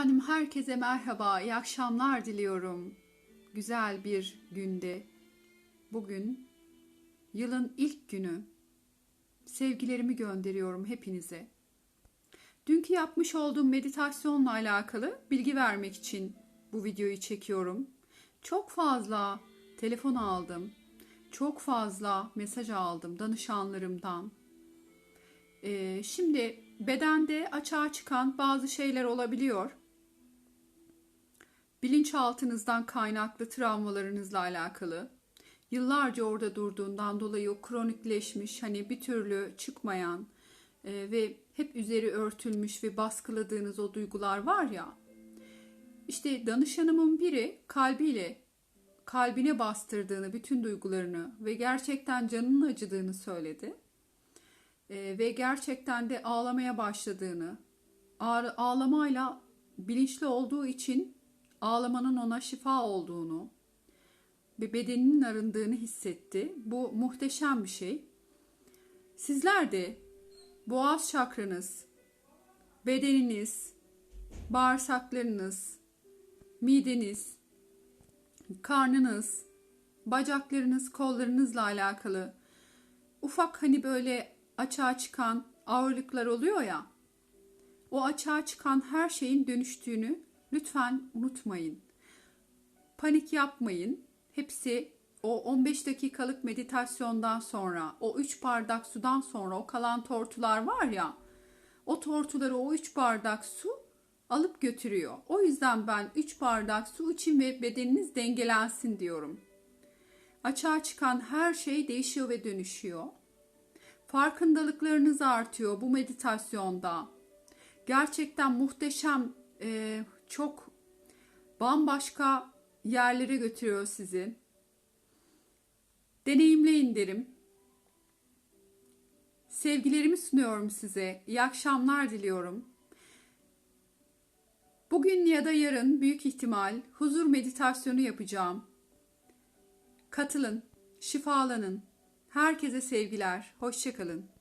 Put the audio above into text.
Efendim herkese merhaba, iyi akşamlar diliyorum. Güzel bir günde. Bugün yılın ilk günü. Sevgilerimi gönderiyorum hepinize. Dünkü yapmış olduğum meditasyonla alakalı bilgi vermek için bu videoyu çekiyorum. Çok fazla telefon aldım. Çok fazla mesaj aldım danışanlarımdan. Ee, şimdi bedende açığa çıkan bazı şeyler olabiliyor. Bilinçaltınızdan kaynaklı travmalarınızla alakalı. Yıllarca orada durduğundan dolayı o kronikleşmiş, hani bir türlü çıkmayan e, ve hep üzeri örtülmüş ve baskıladığınız o duygular var ya. İşte danışanımın biri kalbiyle kalbine bastırdığını, bütün duygularını ve gerçekten canının acıdığını söyledi. Ee, ve gerçekten de ağlamaya başladığını, ağ- ağlamayla bilinçli olduğu için ağlamanın ona şifa olduğunu ve bedeninin arındığını hissetti. Bu muhteşem bir şey. Sizler de boğaz çakranız, bedeniniz, bağırsaklarınız, mideniz, karnınız, bacaklarınız, kollarınızla alakalı ufak hani böyle açığa çıkan ağırlıklar oluyor ya. O açığa çıkan her şeyin dönüştüğünü lütfen unutmayın. Panik yapmayın. Hepsi o 15 dakikalık meditasyondan sonra, o 3 bardak sudan sonra o kalan tortular var ya. O tortuları o 3 bardak su alıp götürüyor. O yüzden ben 3 bardak su için ve bedeniniz dengelensin diyorum. Açığa çıkan her şey değişiyor ve dönüşüyor. Farkındalıklarınız artıyor bu meditasyonda. Gerçekten muhteşem, e, çok bambaşka yerlere götürüyor sizi. Deneyimleyin derim. Sevgilerimi sunuyorum size. İyi akşamlar diliyorum. Bugün ya da yarın büyük ihtimal huzur meditasyonu yapacağım. Katılın, şifalanın. Herkese sevgiler. Hoşçakalın.